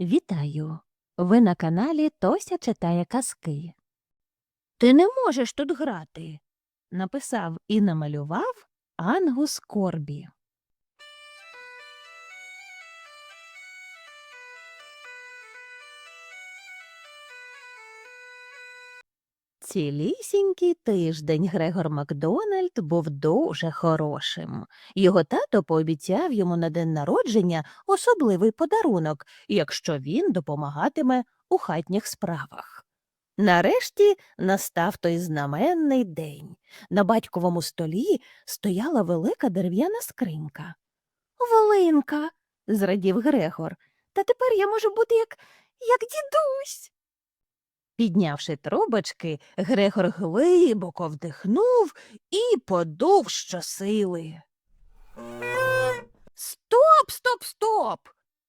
Вітаю! Ви на каналі Тося читає казки. Ти не можеш тут грати, написав і намалював Ангус Корбі. Цілісінький тиждень Грегор Макдональд був дуже хорошим. Його тато пообіцяв йому на день народження особливий подарунок, якщо він допомагатиме у хатніх справах. Нарешті настав той знаменний день. На батьковому столі стояла велика дерев'яна скринька. Волинка, зрадів Грегор. Та тепер я можу бути як, як дідусь. Піднявши трубочки, Грегор глибоко вдихнув і подув щосили. Стоп, стоп, стоп.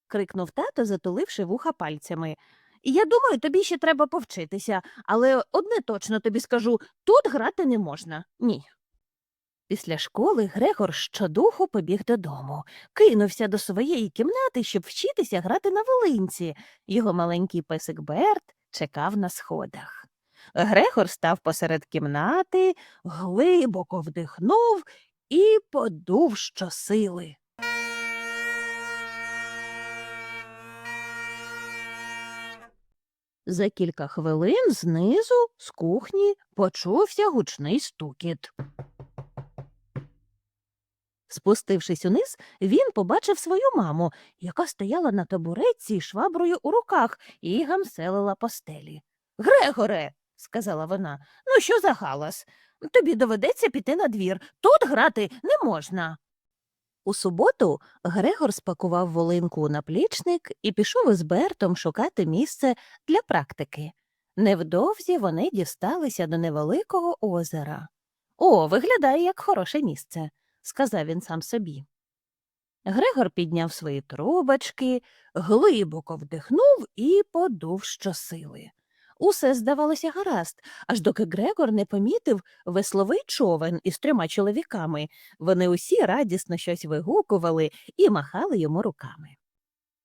крикнув тато, затуливши вуха пальцями. Я думаю, тобі ще треба повчитися, але одне точно тобі скажу тут грати не можна. Ні. Після школи Грегор щодуху побіг додому, кинувся до своєї кімнати, щоб вчитися грати на волинці. Його маленький песик Берт чекав на сходах. Грегор став посеред кімнати, глибоко вдихнув і подув щосили. За кілька хвилин знизу, з кухні, почувся гучний стукіт. Спустившись униз, він побачив свою маму, яка стояла на табуретці з шваброю у руках і гамселила по стелі. Грегоре, сказала вона, ну що за галас? Тобі доведеться піти на двір. Тут грати не можна. У суботу Грегор спакував волинку у наплічник і пішов із Бертом шукати місце для практики. Невдовзі вони дісталися до невеликого озера. О, виглядає як хороше місце, сказав він сам собі. Грегор підняв свої трубочки, глибоко вдихнув і подув щосили. Усе здавалося гаразд, аж доки Грегор не помітив весловий човен із трьома чоловіками. Вони усі радісно щось вигукували і махали йому руками.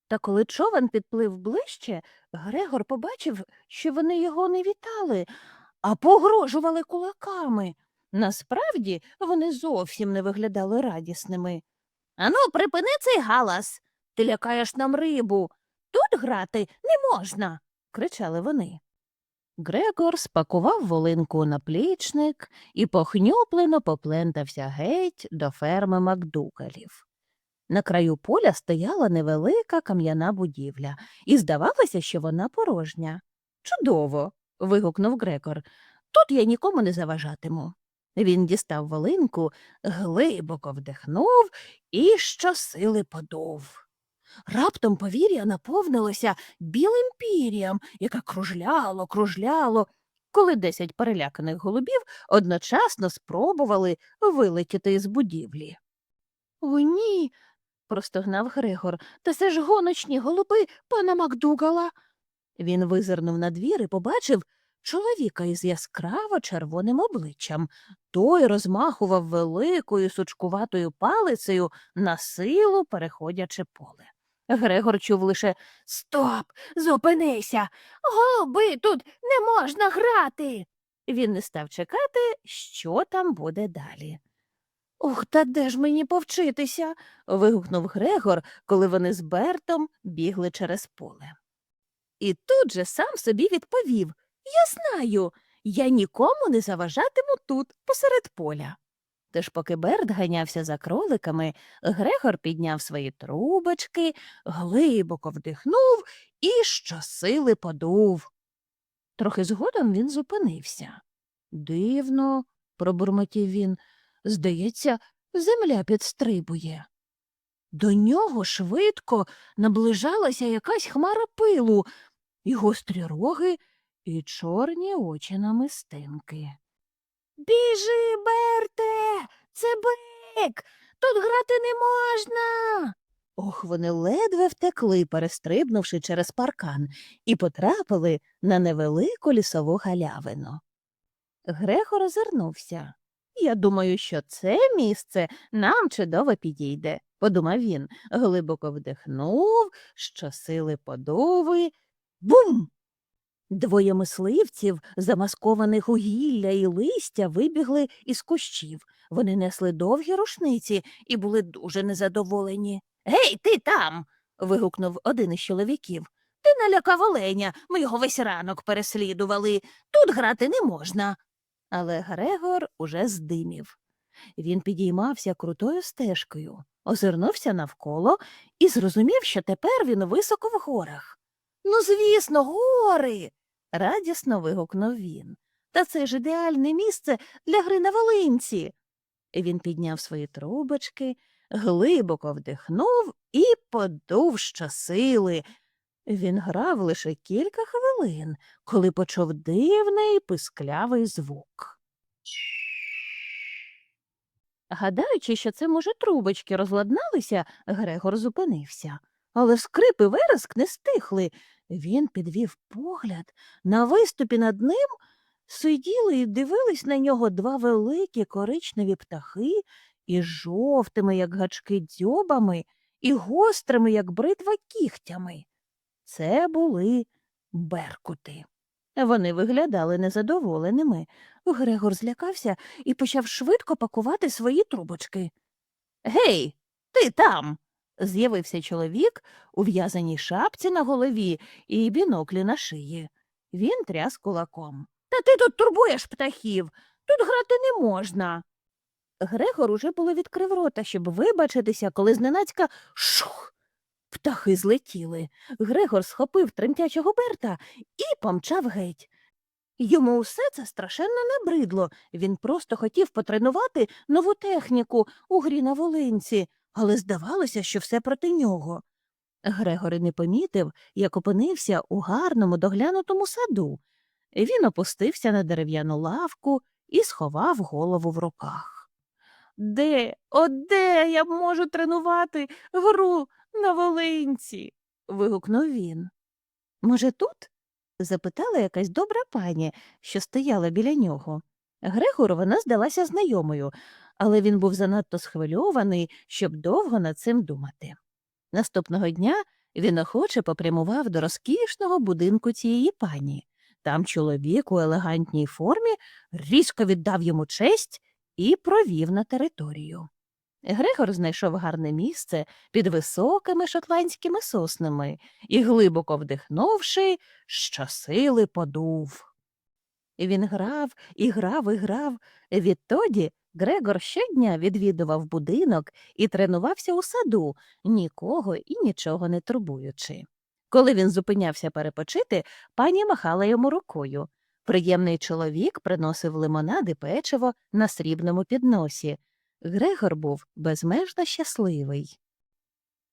Та коли човен підплив ближче, Грегор побачив, що вони його не вітали, а погрожували кулаками. Насправді вони зовсім не виглядали радісними. Ану, припини цей галас. Ти лякаєш нам рибу. Тут грати не можна. кричали вони. Грегор спакував волинку на плічник і похнюплено поплентався геть до ферми Макдукалів. На краю поля стояла невелика кам'яна будівля, і здавалося, що вона порожня. Чудово. вигукнув Грегор. Тут я нікому не заважатиму. Він дістав волинку, глибоко вдихнув і щосили подув. Раптом повір'я наповнилося білим пір'ям, яке кружляло, кружляло, коли десять переляканих голубів одночасно спробували вилетіти із будівлі. О, ні. простогнав Грегор. Та це ж гоночні голуби пана Макдугала. Він визирнув на двір і побачив чоловіка із яскраво червоним обличчям. Той розмахував великою сучкуватою палицею, на силу переходячи поле. Грегор чув лише Стоп, зупинися. Голуби, тут не можна грати. Він не став чекати, що там буде далі. Ух, та де ж мені повчитися? вигукнув Грегор, коли вони з Бертом бігли через поле. І тут же сам собі відповів Я знаю, я нікому не заважатиму тут, посеред поля. Тож, поки Берт ганявся за кроликами, Грегор підняв свої трубочки, глибоко вдихнув і щосили подув. Трохи згодом він зупинився. Дивно, пробурмотів він, здається, земля підстрибує. До нього швидко наближалася якась хмара пилу, і гострі роги, і чорні очі намистинки. Біжи, Берте, це бик. Тут грати не можна. Ох, вони ледве втекли, перестрибнувши через паркан, і потрапили на невелику лісову галявину. Грегор озирнувся. Я думаю, що це місце нам чудово підійде. подумав він, глибоко вдихнув, щосили подуви. Бум! Двоє мисливців, замаскованих у гілля і листя, вибігли із кущів. Вони несли довгі рушниці і були дуже незадоволені. Гей, ти там. вигукнув один із чоловіків. Ти налякав оленя, ми його весь ранок переслідували. Тут грати не можна. Але Грегор уже здимів. Він підіймався крутою стежкою, озирнувся навколо і зрозумів, що тепер він високо в горах. Ну, звісно, гори. радісно вигукнув він. Та це ж ідеальне місце для гри на волинці. Він підняв свої трубочки, глибоко вдихнув і подув щосили. Він грав лише кілька хвилин, коли почув дивний писклявий звук. Гадаючи, що це, може, трубочки розладналися, Грегор зупинився. Але скрип і вереск не стихли. Він підвів погляд. На виступі над ним сиділи і дивились на нього два великі коричневі птахи із жовтими, як гачки, дзьобами, і гострими, як бритва, кігтями. Це були беркути. Вони виглядали незадоволеними. Грегор злякався і почав швидко пакувати свої трубочки. Гей, ти там. З'явився чоловік у в'язаній шапці на голові і біноклі на шиї. Він тряс кулаком. Та ти тут турбуєш птахів. Тут грати не можна. Грегор уже було відкрив рота, щоб вибачитися, коли зненацька шух. Птахи злетіли. Грегор схопив тремтячого Берта і помчав геть. Йому усе це страшенно набридло. Він просто хотів потренувати нову техніку у грі на волинці, але здавалося, що все проти нього. Грегор не помітив, як опинився у гарному доглянутому саду. Він опустився на дерев'яну лавку і сховав голову в руках. Де, о, де я можу тренувати гру на волинці? вигукнув він. Може, тут? запитала якась добра пані, що стояла біля нього. Грегору вона здалася знайомою, але він був занадто схвильований, щоб довго над цим думати. Наступного дня він охоче попрямував до розкішного будинку цієї пані. Там чоловік у елегантній формі різко віддав йому честь і провів на територію. Грегор знайшов гарне місце під високими шотландськими соснами і, глибоко вдихнувши, щосили подув. Він грав і грав і грав. Відтоді Грегор щодня відвідував будинок і тренувався у саду, нікого і нічого не турбуючи. Коли він зупинявся перепочити, пані махала йому рукою. Приємний чоловік приносив лимонад і печиво на срібному підносі. Грегор був безмежно щасливий.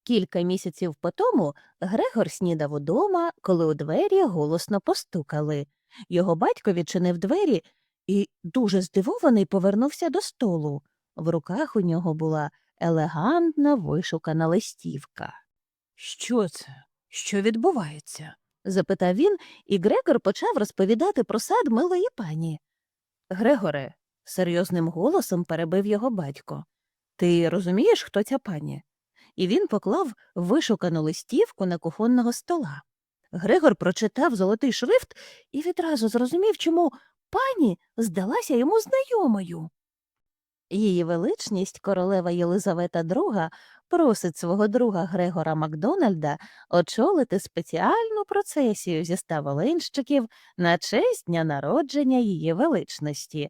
Кілька місяців потому Грегор снідав удома, коли у двері голосно постукали. Його батько відчинив двері і, дуже здивований, повернувся до столу. В руках у нього була елегантна вишукана листівка. Що це? Що відбувається? запитав він, і Грегор почав розповідати про сад милої пані. Грегоре, серйозним голосом перебив його батько. Ти розумієш, хто ця пані? І він поклав вишукану листівку на кухонного стола. Грегор прочитав золотий шрифт і відразу зрозумів, чому пані здалася йому знайомою. Її величність, королева Єлизавета II, просить свого друга Грегора Макдональда очолити спеціальну процесію зі ста волинщиків на честь дня народження її величності.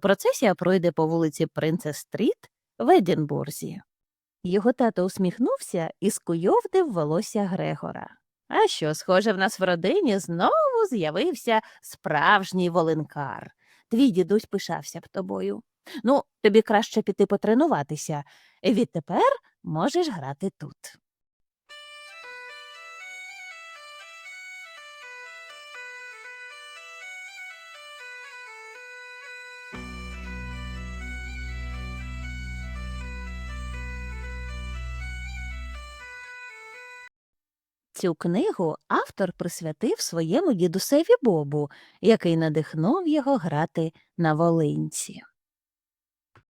Процесія пройде по вулиці Принцес Стріт в Едінбурзі. Його тато усміхнувся і скуйовдив волосся Грегора. А що, схоже, в нас в родині знову з'явився справжній волинкар. Твій дідусь пишався б тобою. Ну, тобі краще піти потренуватися. Відтепер можеш грати тут. Цю книгу автор присвятив своєму дідусеві Бобу, який надихнув його грати на волинці.